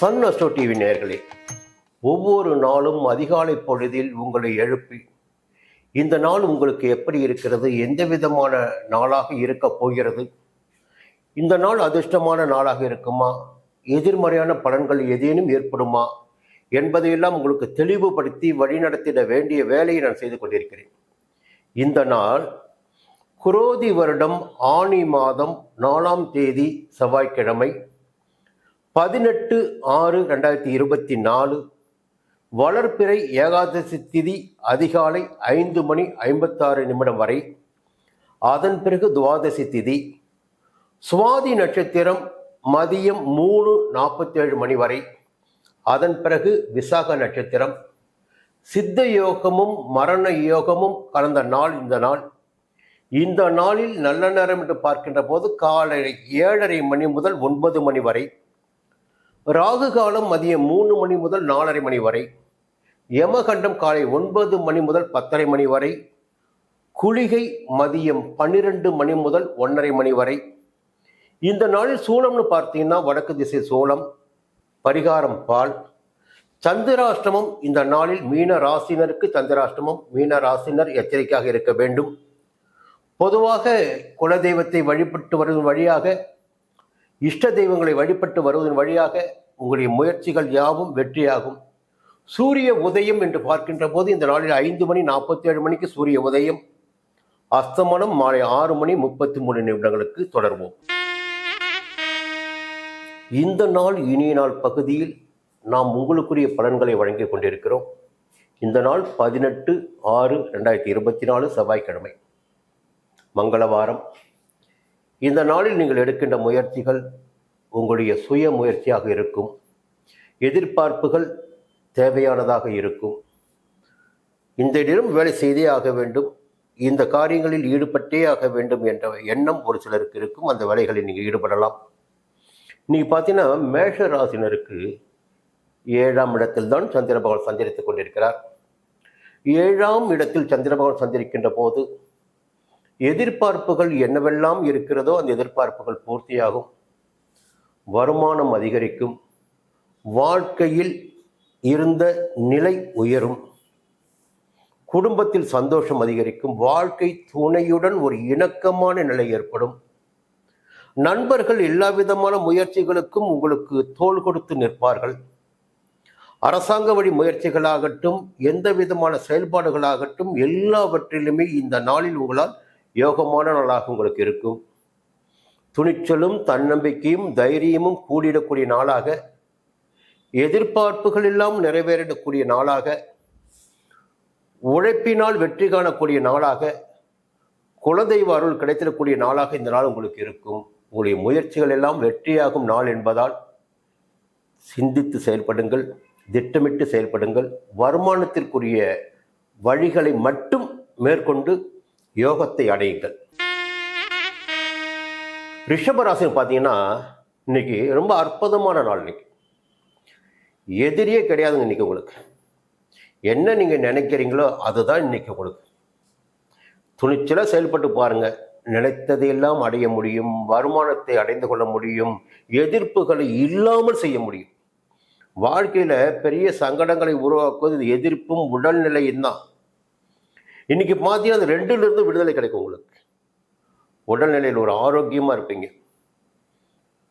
Sun Astro TV நேர்களே ஒவ்வொரு நாளும் அதிகாலை பொழுதில் உங்களை எழுப்பி இந்த நாள் உங்களுக்கு எப்படி இருக்கிறது எந்த விதமான நாளாக இருக்கப் போகிறது இந்த நாள் அதிர்ஷ்டமான நாளாக இருக்குமா எதிர்மறையான பலன்கள் ஏதேனும் ஏற்படுமா என்பதையெல்லாம் உங்களுக்கு தெளிவுபடுத்தி வழிநடத்திட வேண்டிய வேலையை நான் செய்து கொண்டிருக்கிறேன். இந்த நாள் குரோதி வருடம் ஆணி மாதம் நாலாம் தேதி செவ்வாய்க்கிழமை பதினெட்டு ஆறு ரெண்டாயிரத்தி இருபத்தி நாலு வளர்பிறை ஏகாதசி திதி அதிகாலை ஐந்து மணி ஐம்பத்தாறு நிமிடம் வரை அதன் பிறகு துவாதசி திதி சுவாதி நட்சத்திரம் மதியம் மூணு நாற்பத்தேழு மணி வரை அதன் பிறகு விசாக நட்சத்திரம் சித்த யோகமும் மரண யோகமும் கலந்த நாள் இந்த நாள். இந்த நாளில் நல்ல நேரம் என்று பார்க்கின்ற போது காலை ஏழரை மணி முதல் ஒன்பது மணி வரை ராகு காலம் மதியம் மூணு மணி முதல் நாலரை மணி வரை. யமகண்டம் காலை ஒன்பது மணி முதல் பத்தரை மணி வரை. குளிகை மதியம் பன்னிரெண்டு மணி முதல் ஒன்றரை மணி வரை. இந்த நாளில் சூளம்னு பார்த்தீங்கன்னா வடக்கு திசை சூளம் பரிகாரம் பால். சந்திராஷ்டமம் இந்த நாளில் மீன ராசினருக்கு சந்திராஷ்டமம் மீன ராசினர் எச்சரிக்கையாக இருக்க வேண்டும். பொதுவாக குலதெய்வத்தை வழிபட்டு வரும் வழியாக இஷ்ட தெய்வங்களை வழிபட்டு வருவதன் வழியாக உங்களுடைய முயற்சிகள் யாவும் வெற்றியாகும். சூரிய உதயம் என்று பார்க்கின்ற போது இந்த நாளில் ஐந்து மணி நாற்பத்தி ஏழு மணிக்கு சூரிய உதயம். அஸ்தமனம் மாலை ஆறு மணி முப்பத்தி மூணு நிமிடங்களுக்கு தொடர்வோம். இந்த நாள் இனிய நாள் பகுதியில் நாம் உங்களுக்குரிய பலன்களை வழங்கிக் கொண்டிருக்கிறோம். இந்த நாள் பதினெட்டு ஆறு ரெண்டாயிரத்தி இருபத்தி நாலு செவ்வாய்க்கிழமை. மங்களவாரம். இந்த நாளில் நீங்கள் எடுக்கின்ற முயற்சிகள் உங்களுடைய சுய முயற்சியாக இருக்கும். எதிர்பார்ப்புகள் தேவையானதாக இருக்கும். இந்த நேரம் வேலை செய்தே ஆக வேண்டும். இந்த காரியங்களில் ஈடுபட்டே ஆக வேண்டும் என்ற எண்ணம் ஒரு சிலருக்கு இருக்கும். அந்த வேலைகளில் நீங்கள் ஈடுபடலாம். நீங்கள் பார்த்தீங்கன்னா மேஷ ராசினருக்கு ஏழாம் இடத்தில் தான் சந்திர பகவான் கொண்டிருக்கிறார். ஏழாம் இடத்தில் சந்திரபகவான் சந்திரிக்கின்ற போது எதிர்பார்ப்புகள் என்னவெல்லாம் இருக்கிறதோ அந்த எதிர்பார்ப்புகள் பூர்த்தியாகும். வருமானம் அதிகரிக்கும். வாழ்க்கையில் இருந்த நிலை உயரும். குடும்பத்தில் சந்தோஷம் அதிகரிக்கும். வாழ்க்கை துணையுடன் ஒரு இணக்கமான நிலை ஏற்படும். நண்பர்கள் எல்லா விதமான முயற்சிகளுக்கும் உங்களுக்கு தோள் கொடுத்து நிற்பார்கள். அரசாங்க வழி முயற்சிகளாகட்டும் எந்த விதமான செயல்பாடுகளாகட்டும் எல்லாவற்றிலுமே இந்த நாளில் உங்களால் யோகமான நாளாக உங்களுக்கு இருக்கும். துணிச்சலும் தன்னம்பிக்கையும் தைரியமும் கூடிடக்கூடிய நாளாக எதிர்பார்ப்புகள் எல்லாம் நிறைவேறக்கூடிய நாளாக உழைப்பினால் வெற்றி காணக்கூடிய நாளாக குலதெய்வ அருள் கிடைத்திடக்கூடிய நாளாக இந்த நாள் உங்களுக்கு இருக்கும். உங்களுடைய முயற்சிகள் எல்லாம் வெற்றியாகும் நாள் என்பதால் சிந்தித்து செயல்படுங்கள் திட்டமிட்டு செயல்படுங்கள். வருமானத்திற்குரிய வழிகளை மட்டும் மேற்கொண்டு யோகத்தை அடையுங்கள். ரிஷபராசின்னு பார்த்தீங்கன்னா இன்னைக்கு ரொம்ப அற்புதமான நாள் இன்னைக்கு. எதிரியே கிடையாதுங்க இன்னைக்கு உங்களுக்கு. என்ன நீங்கள் நினைக்கிறீங்களோ அதுதான் இன்னைக்கு உங்களுக்கு. துணிச்சலாக செயல்பட்டு பாருங்கள் நினைத்ததையெல்லாம் அடைய முடியும். வருமானத்தை அடைந்து கொள்ள முடியும். எதிர்ப்புகளை இல்லாமல் செய்ய முடியும். வாழ்க்கையில் பெரிய சங்கடங்களை உருவாக்குவது எதிர்ப்பும் உடல்நிலையும் தான். இன்னைக்கு பார்த்தீங்கன்னா அந்த ரெண்டுலேருந்து விடுதலை கிடைக்கும் உங்களுக்கு. உடல்நிலையில் ஒரு ஆரோக்கியமாக இருப்பீங்க.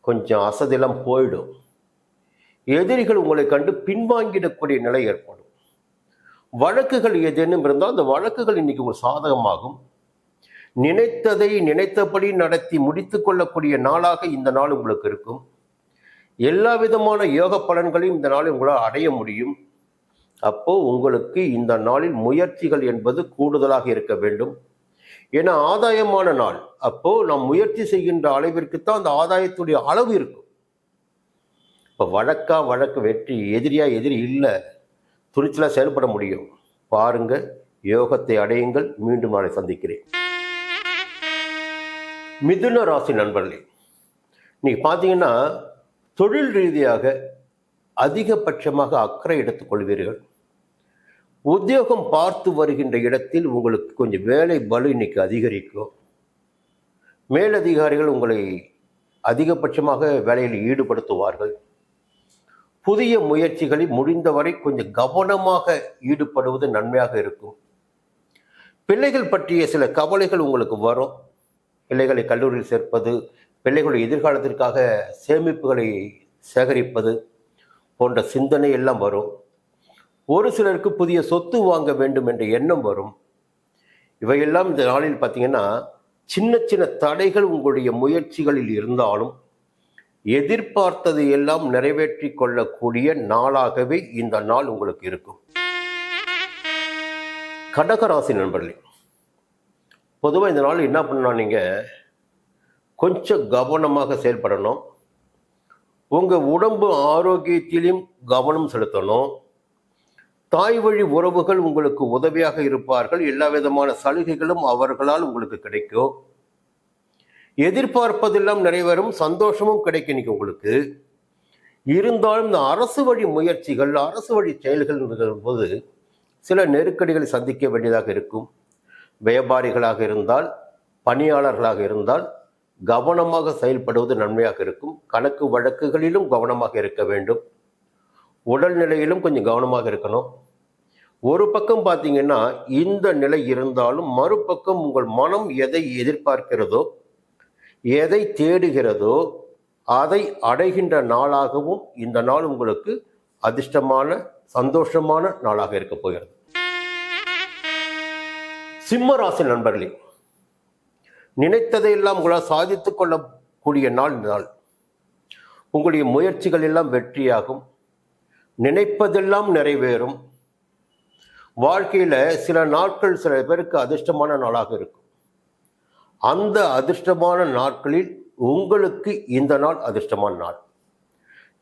கொஞ்சம் அசதியெல்லாம் போயிடும். எதிரிகள் உங்களை கண்டு பின்வாங்கிடக்கூடிய நிலை ஏற்படும். வழக்குகள் ஏதேனும் இருந்தால் அந்த வழக்குகள் இன்னைக்கு உங்களுக்கு சாதகமாகும். நினைத்ததை நினைத்தபடி நடத்தி முடித்து கொள்ளக்கூடிய நாளாக இந்த நாள் உங்களுக்கு இருக்கும். எல்லா விதமான யோக பலன்களையும் இந்த நாள் உங்களால் அடைய முடியும். அப்போ உங்களுக்கு இந்த நாளில் முயற்சிகள் என்பது கூடுதலாக இருக்க வேண்டும். ஏன்னா ஆதாயமான நாள். அப்போ நாம் முயற்சி செய்கின்ற அளவிற்கு தான் அந்த ஆதாயத்துடைய அளவு இருக்கும். இப்போ வழக்கா வழக்கு வெற்றி எதிரியா எதிரி இல்லை. துணிச்சலாக செயல்பட முடியும். பாருங்க யோகத்தை அடையுங்கள். மீண்டும் நாளை சந்திக்கிறேன். மிதுன ராசி நண்பர்களே நீங்கள் பார்த்தீங்கன்னா தொழில் ரீதியாக அதிகபட்சமாக அக்கறை எடுத்துக்கொள்வீர்கள். உத்தியோகம் பார்த்து வருகின்ற இடத்தில் உங்களுக்கு கொஞ்சம் வேலை பலு இன்னைக்கு அதிகரிக்கும். மேலதிகாரிகள் உங்களை அதிகபட்சமாக வேலையில் ஈடுபடுத்துவார்கள். புதிய முயற்சிகளில் முடிந்தவரை கொஞ்சம் கவனமாக ஈடுபடுவது நன்மையாக இருக்கும். பிள்ளைகள் பற்றிய சில கவலைகள் உங்களுக்கு வரும். பிள்ளைகளை கல்லூரியில் சேர்ப்பது பிள்ளைகளுடைய எதிர்காலத்திற்காக சேமிப்புகளை சேகரிப்பது போன்ற சிந்தனை எல்லாம் வரும். ஒரு சிலருக்கு புதிய சொத்து வாங்க வேண்டும் என்ற எண்ணம் வரும். இவையெல்லாம் இந்த நாளில் பார்த்தீங்கன்னா சின்ன சின்ன தடைகள் உங்களுடைய முயற்சிகளில் இருந்தாலும் எதிர்பார்த்ததை எல்லாம் நிறைவேற்றி கொள்ளக்கூடிய நாளாகவே இந்த நாள் உங்களுக்கு இருக்கும். கடகராசி நண்பர்களே பொதுவாக இந்த நாள் என்ன பண்ணால் நீங்கள் கொஞ்சம் கவனமாக செயல்படணும். உங்கள் உடம்பு ஆரோக்கியத்திலையும் கவனம் செலுத்தணும். தாய் வழி உறவுகள் உங்களுக்கு உதவியாக இருப்பார்கள். எல்லா விதமான சலுகைகளும் அவர்களால் உங்களுக்கு கிடைக்கும். எதிர்பார்ப்பதெல்லாம் நிறைவேறும் சந்தோஷமும் கிடைக்கும் இன்னைக்கு உங்களுக்கு. இருந்தாலும் இந்த அரசு வழி முயற்சிகள் அரசு வழி செயல்கள் போது சில நெருக்கடிகளை சந்திக்க வேண்டியதாக இருக்கும். வியாபாரிகளாக இருந்தால் பணியாளர்களாக இருந்தால் கவனமாக செயல்படுவது நன்மையாக இருக்கும். கணக்கு வழக்குகளிலும் கவனமாக இருக்க வேண்டும். உடல்நிலையிலும் கொஞ்சம் கவனமாக இருக்கணும். ஒரு பக்கம் பார்த்தீங்கன்னா இந்த நிலை இருந்தாலும் மறுபக்கம் உங்கள் மனம் எதை எதிர்பார்க்கிறதோ எதை தேடுகிறதோ அதை அடைகின்ற நாளாகவும் இந்த நாள் உங்களுக்கு அதிர்ஷ்டமான சந்தோஷமான நாளாக இருக்க போகிறது. சிம்ம ராசி நண்பர்களே நினைத்ததையெல்லாம் உங்களால் சாதித்துக் கொள்ளக்கூடிய நாள் நாள். உங்களுடைய முயற்சிகள் எல்லாம் வெற்றியாகும். நினைப்பதெல்லாம் நிறைவேறும். வாழ்க்கையில் சில நாட்கள் சில பேருக்கு அதிர்ஷ்டமான நாளாக இருக்கும். அந்த அதிர்ஷ்டமான நாட்களில் உங்களுக்கு இந்த நாள் அதிர்ஷ்டமான நாள்.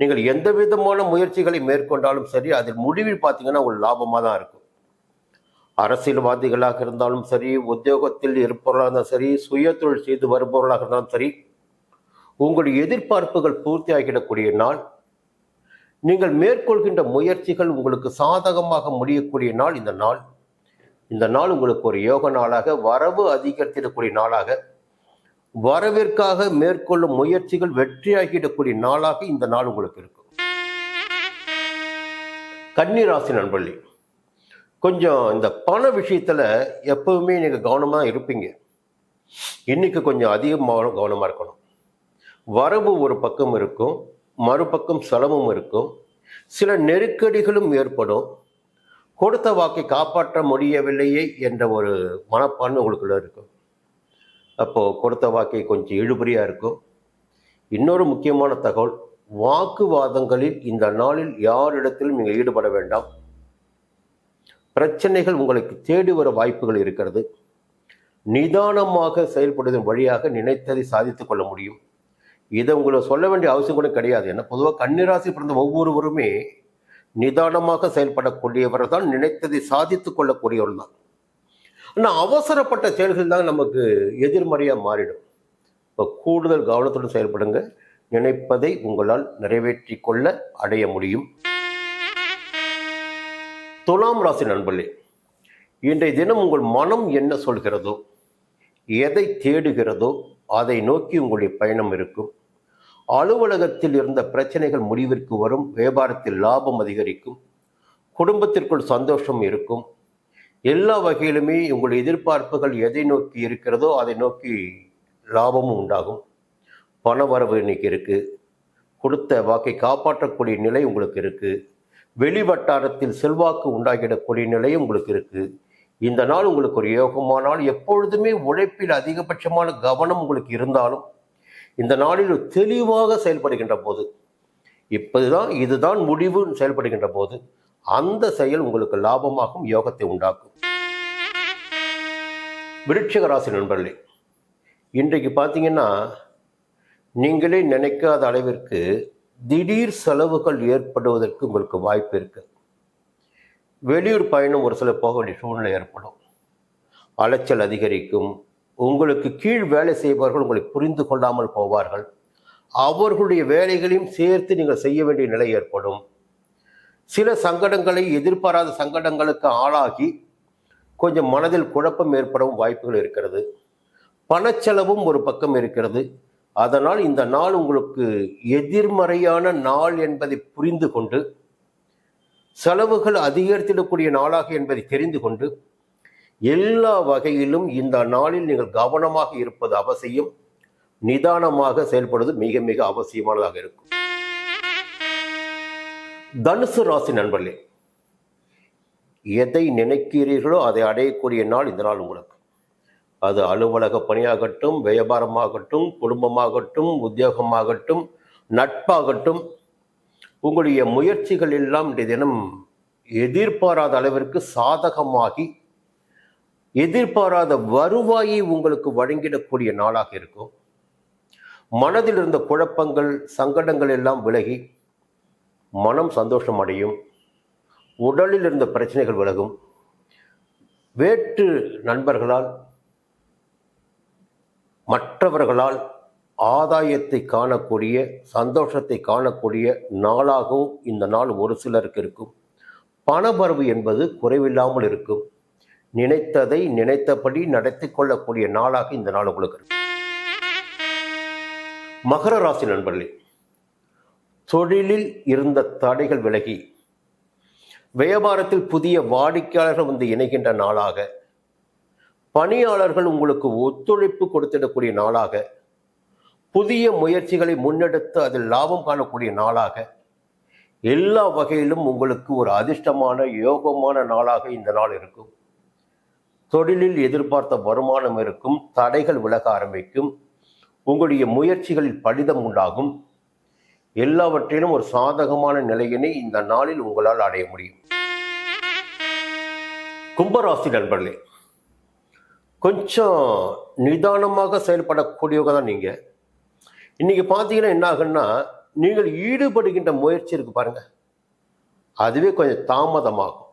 நீங்கள் எந்த விதமான முயற்சிகளை மேற்கொண்டாலும் சரி அதில் முடிவில் பார்த்தீங்கன்னா ஒரு லாபமாக தான் இருக்கும். அரசியல்வாதிகளாக இருந்தாலும் சரி உத்தியோகத்தில் இருப்பவர்களாக இருந்தாலும் சரி சுய தொழில் செய்து வருபவர்களாக இருந்தாலும் சரி உங்களுடைய எதிர்பார்ப்புகள் பூர்த்தியாகிடக்கூடிய நாள் நீங்கள் மேற்கொள்கின்ற முயற்சிகள் உங்களுக்கு சாதகமாக முடியக்கூடிய நாள் இந்த நாள். இந்த நாள் உங்களுக்கு ஒரு யோக நாளாக வரவு அதிகரித்திடக்கூடிய நாளாக வரவிற்காக மேற்கொள்ளும் முயற்சிகள் வெற்றியாகிடக்கூடிய நாளாக இந்த நாள் உங்களுக்கு இருக்கும். கன்னிராசி நண்பர்களே கொஞ்சம் இந்த பண விஷயத்தில் எப்பவுமே நீங்கள் கவனமாக இருப்பீங்க. இன்னைக்கு கொஞ்சம் அதிகமாக கவனமாக இருக்கணும். வரவு ஒரு பக்கம் இருக்கும். மறுபக்கம் சலமும் இருக்கும். சில நெருக்கடிகளும் ஏற்படும். கொடுத்த வாக்கை காப்பாற்ற முடியவில்லையே என்ற ஒரு மனப்பான்மை உங்களுக்குள்ள இருக்கும். அப்போது கொடுத்த வாக்கை கொஞ்சம் இழுபறியாக இருக்கும். இன்னொரு முக்கியமான தகவல் வாக்குவாதங்களில் இந்த நாளில் யாரிடத்திலும் நீங்கள் ஈடுபட வேண்டாம். பிரச்சனைகள் உங்களுக்கு தேடி வர வாய்ப்புகள் இருக்கிறது. நிதானமாக செயல்படுவதன் வழியாக நினைத்ததை சாதித்துக் கொள்ள முடியும். இதை உங்களை சொல்ல வேண்டிய அவசியம் கூட கிடையாது. ஏன்னா பொதுவாக கன்னிராசி பிறந்த ஒவ்வொருவருமே நிதானமாக செயல்படக்கூடியவர் தான் நினைத்ததை சாதித்து கொள்ளக்கூடியவர் தான். ஆனால் அவசரப்பட்ட செயல்கள் தான் நமக்கு எதிர்மறையாக மாறிடும். இப்போ கூடுதல் கவனத்துடன் செயல்படுங்க. நினைப்பதை உங்களால் நிறைவேற்றி கொள்ள அடைய முடியும். துலாம் ராசி நண்பர்களே இன்றைய தினம் உங்கள் மனம் என்ன சொல்கிறதோ எதை தேடுகிறதோ அதை நோக்கி உங்களுடைய பயணம் இருக்கும். அலுவலகத்தில் இருந்த பிரச்சனைகள் முடிவிற்கு வரும் வியாபாரத்தில் லாபம் அதிகரிக்கும் குடும்பத்திற்குள் சந்தோஷம் இருக்கும். எல்லா வகையிலுமே உங்கள் எதிர்பார்ப்புகள் எதை நோக்கி இருக்கிறதோ அதை நோக்கி லாபமும் உண்டாகும். பண வரவு இன்னைக்கு இருக்கு. கொடுத்த வாக்கை காப்பாற்றக்கூடிய நிலை உங்களுக்கு இருக்கு. வெளி வட்டாரத்தில் செல்வாக்கு உண்டாகிடக்கூடிய நிலையும் உங்களுக்கு இருக்கு. இந்த நாள் உங்களுக்கு ஒரு யோகமானால் எப்பொழுதுமே உழைப்பில் அதிகபட்சமான கவனம் உங்களுக்கு இருந்தாலும் இந்த நாளில் தெளிவாக செயல்படுகின்ற போது இப்போதுதான் இதுதான் முடிவு செயல்படுகின்ற போது அந்த செயல் உங்களுக்கு லாபமாகும் யோகத்தை உண்டாக்கும். விருட்சிக ராசி நண்பர்களே இன்றைக்கு பார்த்தீங்கன்னா நீங்களே நினைக்காத அளவிற்கு திடீர் செலவுகள் ஏற்படுவதற்கு உங்களுக்கு வாய்ப்பு இருக்கு. வெளியூர் பயணம் ஒரு சில போக வேண்டிய சூழ்நிலை ஏற்படும். அலைச்சல் அதிகரிக்கும் உங்களுக்கு கீழ் வேலை செய்பவர்கள் உங்களை புரிந்து கொள்ளாமல் போவார்கள். அவர்களுடைய வேலைகளையும் சேர்த்து நீங்கள் செய்ய வேண்டிய நிலை ஏற்படும். சில சங்கடங்களை எதிர்பாராத சங்கடங்களுக்கு ஆளாகி கொஞ்சம் மனதில் குழப்பம் ஏற்படவும் வாய்ப்புகள் இருக்கிறது. பணச்செலவும் ஒரு பக்கம் இருக்கிறது. அதனால் இந்த நாள் உங்களுக்கு எதிர்மறையான நாள் என்பதை புரிந்து கொண்டு செலவுகள் அதிகரித்திடக்கூடிய நாளாக என்பதை தெரிந்து கொண்டு எல்லா வகையிலும் இந்த நாளில் நீங்கள் கவனமாக இருப்பது அவசியம் நிதானமாக செயல்படுவது மிக மிக அவசியமானதாக இருக்கும். தனுசு ராசி நண்பர்களே எதை நினைக்கிறீர்களோ அதை அடையக்கூடிய நாள் இந்த நாள் உங்களுக்கு. அது அலுவலக பணியாகட்டும் வியாபாரமாகட்டும் குடும்பமாகட்டும் உத்தியோகமாகட்டும் நட்பாகட்டும் உங்களுடைய முயற்சிகள் எல்லாம் இன்றைய தினம் எதிர்பாராத அளவிற்கு சாதகமாகி எதிர்பாராத வருவாயை உங்களுக்கு வழங்கிடக்கூடிய நாளாக இருக்கும். மனதில் இருந்த குழப்பங்கள் சங்கடங்கள் எல்லாம் விலகி மனம் சந்தோஷம் அடையும். உடலில் இருந்த பிரச்சனைகள் விலகும். வேற்று நண்பர்களால் மற்றவர்களால் ஆதாயத்தை காணக்கூடிய சந்தோஷத்தை காணக்கூடிய நாளாகவும் இந்த நாள் ஒரு சிலருக்கு இருக்கும். பணபரவு என்பது குறைவில்லாமல் இருக்கும். நினைத்ததை நினைத்தபடி நடத்தி கொள்ளக்கூடிய நாளாக இந்த நாள் உங்களுக்கு மகர ராசி நண்பர்களே தொழிலில் இருந்த தடைகள் விலகி வியாபாரத்தில் புதிய வாடிக்கையாளர்கள் வந்து இணைகின்ற நாளாக பணியாளர்கள் உங்களுக்கு ஒத்துழைப்பு கொடுத்திடக்கூடிய நாளாக புதிய முயற்சிகளை முன்னெடுத்து அதில் லாபம் காணக்கூடிய நாளாக எல்லா வகையிலும் உங்களுக்கு ஒரு அதிர்ஷ்டமான யோகமான நாளாக இந்த நாள் இருக்கும். தொழிலில் எதிர்பார்த்த வருமானம் இருக்கும் தடைகள் விலக ஆரம்பிக்கும் உங்களுடைய முயற்சிகளில் பலிதம் உண்டாகும். எல்லாவற்றிலும் ஒரு சாதகமான நிலையினை இந்த நாளில் உங்களால் அடைய முடியும். கும்பராசி நண்பர்களே கொஞ்சம் நிதானமாக செயல்படக்கூடியவங்க தான் நீங்கள் இன்னைக்கு பார்த்தீங்கன்னா என்ன ஆகுன்னா நீங்கள் ஈடுபடுகின்ற முயற்சி இருக்கு பாருங்க. அதுவே கொஞ்சம் தாமதமாகும்.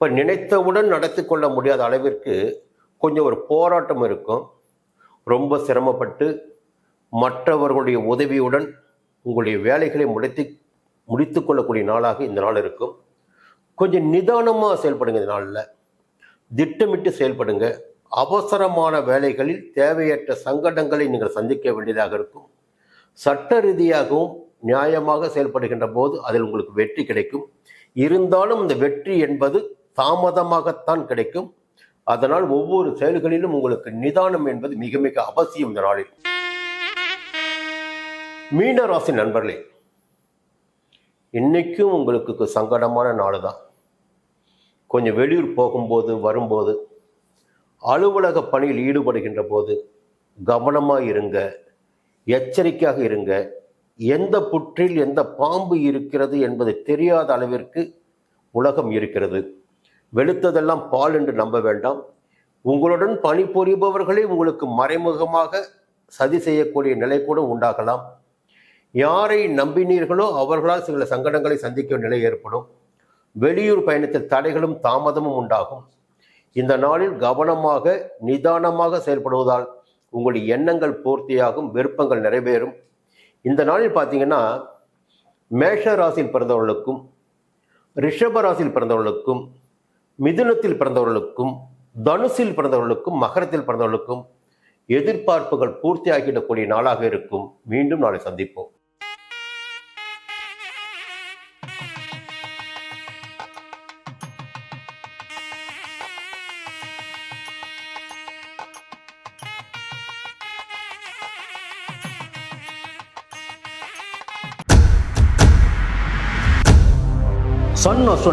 இப்போ நினைத்தவுடன் நடத்தி கொள்ள முடியாத அளவிற்கு கொஞ்சம் ஒரு போராட்டம் இருக்கும். ரொம்ப சிரமப்பட்டு மற்றவர்களுடைய உதவியுடன் உங்களுடைய வேலைகளை முடித்து முடித்து கொள்ளக்கூடிய நாளாக இந்த நாள் இருக்கும். கொஞ்சம் நிதானமாக செயல்படுங்க இந்த நாளில். திட்டமிட்டு செயல்படுங்க. அவசரமான வேலைகளில் தேவையற்ற சங்கடங்களை நீங்கள் சந்திக்க வேண்டியதாக இருக்கும். சட்ட ரீதியாகவும் நியாயமாக செயல்படுகின்ற போது அதில் உங்களுக்கு வெற்றி கிடைக்கும். இருந்தாலும் இந்த வெற்றி என்பது தாமதமாகத்தான் கிடைக்கும். அதனால் ஒவ்வொரு செயல்களிலும் உங்களுக்கு நிதானம் என்பது மிக மிக அவசியம் இந்த நாளில். மீன ராசி நண்பர்களே இன்னைக்கும் உங்களுக்கு சங்கடமான நாள் தான் கொஞ்சம் வெளியூர் போகும்போது வரும்போது அலுவலக பணியில் ஈடுபடுகின்ற போது கவனமாக இருங்க எச்சரிக்கையாக இருங்க. எந்த புற்றில் எந்த பாம்பு இருக்கிறது என்பது தெரியாத அளவிற்கு உலகம் இருக்கிறது. வெளுத்ததெல்லாம் பால் என்று நம்ப வேண்டாம். உங்களுடன் பணிபுரிபவர்களே உங்களுக்கு மறைமுகமாக சதி செய்யக்கூடிய நிலை கூட உண்டாகலாம். யாரை நம்பினீர்களோ அவர்களால் சில சங்கடங்களை சந்திக்கும் நிலை ஏற்படும். வெளியூர் பயணத்தில் தடைகளும் தாமதமும் உண்டாகும். இந்த நாளில் கவனமாக நிதானமாக செயல்படுவதால் உங்களுடைய எண்ணங்கள் பூர்த்தியாகும் விருப்பங்கள் நிறைவேறும். இந்த நாளில் பார்த்தீங்கன்னா மேஷ ராசியில் பிறந்தவர்களுக்கும் ரிஷப ராசியில் பிறந்தவர்களுக்கும் மிதுனத்தில் பிறந்தவர்களுக்கும் தனுசில் பிறந்தவர்களுக்கும் மகரத்தில் பிறந்தவர்களுக்கும் எதிர்பார்ப்புகள் பூர்த்தி ஆகிடக்கூடிய நாளாக இருக்கும். மீண்டும் நாளை சந்திப்போம். Sun astro